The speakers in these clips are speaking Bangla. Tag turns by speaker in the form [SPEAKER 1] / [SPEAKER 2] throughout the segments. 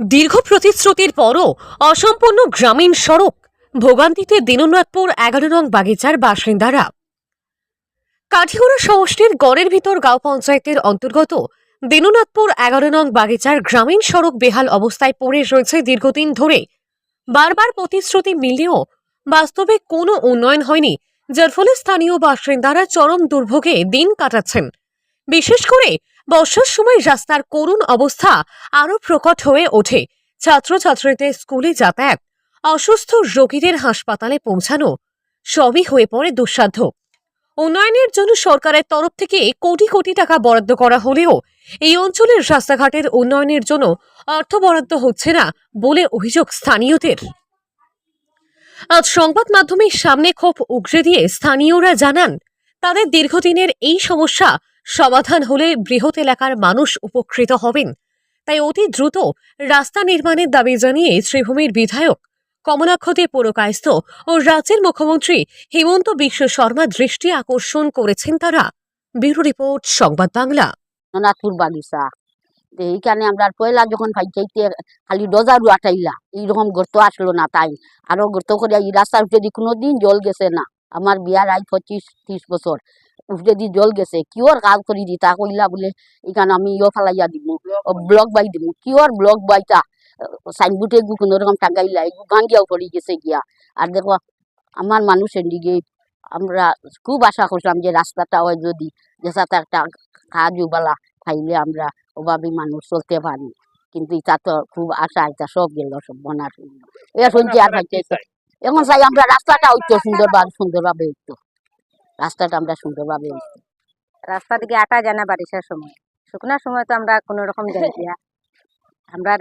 [SPEAKER 1] দীর্ঘ প্রতিশ্রুতির পরও অসম্পূর্ণ গ্রামীণ সড়ক ভোগান্তিতে দিননাথপুর এগারো নং বাগিচার বাসিন্দারা। কাঠিগড়া সমষ্টির গড়ের ভিতর গাঁও পঞ্চায়েতের অন্তর্গত দিননাথপুর এগারো নং বাগিচার গ্রামীণ সড়ক বেহাল অবস্থায় পড়ে রয়েছে দীর্ঘদিন ধরে। বারবার প্রতিশ্রুতি মিললেও বাস্তবে কোনো উন্নয়ন হয়নি, যার ফলে স্থানীয় বাসিন্দারা চরম দুর্ভোগে দিন কাটাচ্ছেন। বিশেষ করে বর্ষার সময় রাস্তার করুণ অবস্থা আরও প্রকট হয়ে ওঠে। ছাত্রছাত্রীদের স্কুলে যাতায়াত, অসুস্থ রোগীদের হাসপাতালে পৌঁছানো, সবই হয়ে পড়ে দুঃসাধ্য। উন্নয়নের জন্য সরকারের তরফ থেকে কোটি কোটি টাকা বরাদ্দ করা হলেও এই অঞ্চলের রাস্তাঘাটের উন্নয়নের জন্য অর্থ বরাদ্দ হচ্ছে না বলে অভিযোগ স্থানীয়দের। আজ সংবাদ মাধ্যমের সামনে ক্ষোভ উগরে দিয়ে স্থানীয়রা জানান, তাদের দীর্ঘদিনের এই সমস্যা সমাধান হলে বৃহৎ এলাকার মানুষ উপকৃত হবেন। তাই অতি দ্রুত রাস্তা নির্মাণের দাবি জানিয়ে শ্রীভূমির বিধায়ক কমলাক্ষ দে পুরকায়স্থ ও রাজ্যের মুখ্যমন্ত্রী হেমন্ত বিশ্ব শর্মা দৃষ্টি আকর্ষণ করেছেন তারা। ব্যুরো রিপোর্ট, সংবাদ বাংলা।
[SPEAKER 2] বাগিচা এইখানে আমরা পয়লা যখন পাইচাইতে খালি ডজারু আটাইলা এইরকম গর্ত আসলো না তাই। আরও গর্ত করে এই রাস্তার উপরে দিয়ে কোনোদিন জল গেছে না, আমার বিয়ার আই পঁচিশ, ত্রিশ বছর। দিয়ে জল গেছে কিওর কাজ করি দি তা কইলা বলে এখানে আমি ইয়ে ফালাইয়া দিব ব্লক বাই দিব কিওর ব্লক বাইটা সাইনবোর্ডে এগু কোনো রকম টাঙ্গাইলা এগু ভাঙ্গিয়াও পড়ে গেছে গিয়া। আর দেখো আমার মানুষের দিকে আমরা খুব আশা করছিলাম যে রাস্তাটা হয় যদি যে সাথে একটা কাজুবালা খাইলে আমরা অভাবী মানুষ চলতে পারি। কিন্তু এটা তো খুব আশা এটা সব গেল সব বনার এ শুনছি আর এখন চাই আমরা রাস্তাটা হইতো সুন্দরভাবে সুন্দরভাবে হইতো। রাস্তাটা আমরা সুন্দরভাবে
[SPEAKER 3] রাস্তা দিকে আটা জানা বারিশার সময়। শুকনার সময় তো আমরা কোনো রকম যাই দিয়া আমরা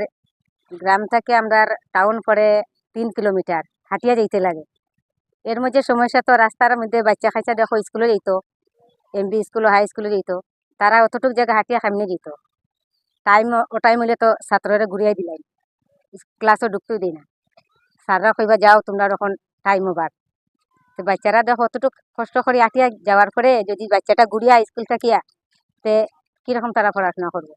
[SPEAKER 3] গ্রাম থেকে আমরা টাউন পরে তিন কিলোমিটার হাঁটিয়া যেতে লাগে। এর মধ্যে সমস্যা তো রাস্তার মধ্যে বাচ্চা খাইচা দেখো স্কুলে যেত এমবি স্কুল হাই স্কুলে যেত তারা অতটুক জায়গা হাঁটিয়া সামনে যেত টাইম ও টাইম হলে তো ছাত্ররা ঘুরিয়াই দিলাই ক্লাসও ঢুকতেও দিই না। স্যাররা কইবা যাও তোমরা তখন টাইম ওভার তো বাচ্চারা দেখো অতটুক কষ্ট করে আটিয়া যাওয়ার পরে যদি বাচ্চাটা ঘুরিয়া স্কুল থাকিয়া, তে কীরকম তারা পড়াশোনা করবে?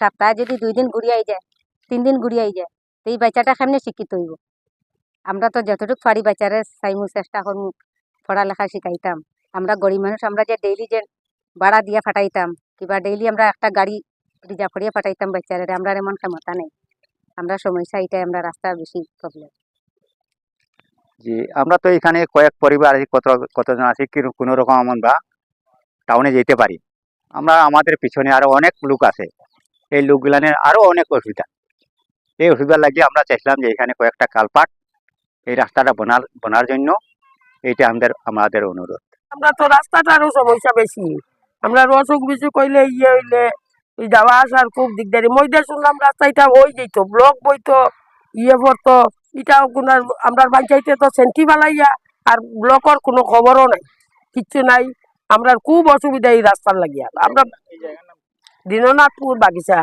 [SPEAKER 3] সপ্তাহে যদি দুই দিন ঘুরিয়াই যায়, তিন দিন ঘুরিয়াই যায়, তো এই বাচ্চাটা কেমনে শিক্ষিত হইব? আমরা তো যতটুকু পারি বাচ্চারা চাইমু, চেষ্টা করমু, পড়ালেখা শিখাইতাম। আমরা গরিব মানুষ, আমরা যে ডেইলি যে ভাড়া দিয়ে ফাটাইতাম কিংবা ডেইলি আমরা একটা গাড়ি রিজার্ভ করিয়ে ফাটাইতাম বাচ্চারা, আমরা এমন ক্ষমতা নেই। আমরা সমস্যা এটাই আমরা রাস্তা বেশি প্রবলেম
[SPEAKER 4] জি, আমরা তো এখানে কয়েক পরিবার আছি, কত, কতজন আছি কোনো রকম আমরা টাউনে যেতে পারি। আমরা, আমাদের পিছনে আরও অনেক লোক আছে। এই লোকগুলানের আরও অনেক অসুবিধা। এই অসুবিধা লাগিয়ে আমরা চাইছিলাম যে এখানে কয়েকটা কালপাট এই রাস্তাটা বনার বনার জন্য। এইটা আমাদের আমাদের অনুরোধ।
[SPEAKER 5] আমরা তো রাস্তাটা রাস্তাটারও সমস্যা বেশি। আমরা অসুখ বিসুখ হইলে ইয়ে হইলে যাওয়া আসার খুব দিকদারি। মধ্যে শুনলাম রাস্তাটা হয়ে যেত ব্লক বইতো ইয়ে পড়তো এটাও কোনো আমরা পঞ্চায়েতে তো সেন্টি বালাইয়া আর ব্লকর কোনো খবরও নাই কিচ্ছু নাই। আমরা খুব অসুবিধা এই রাস্তার লাগিয়া। আমরা দীননাথপুর বাগিচা।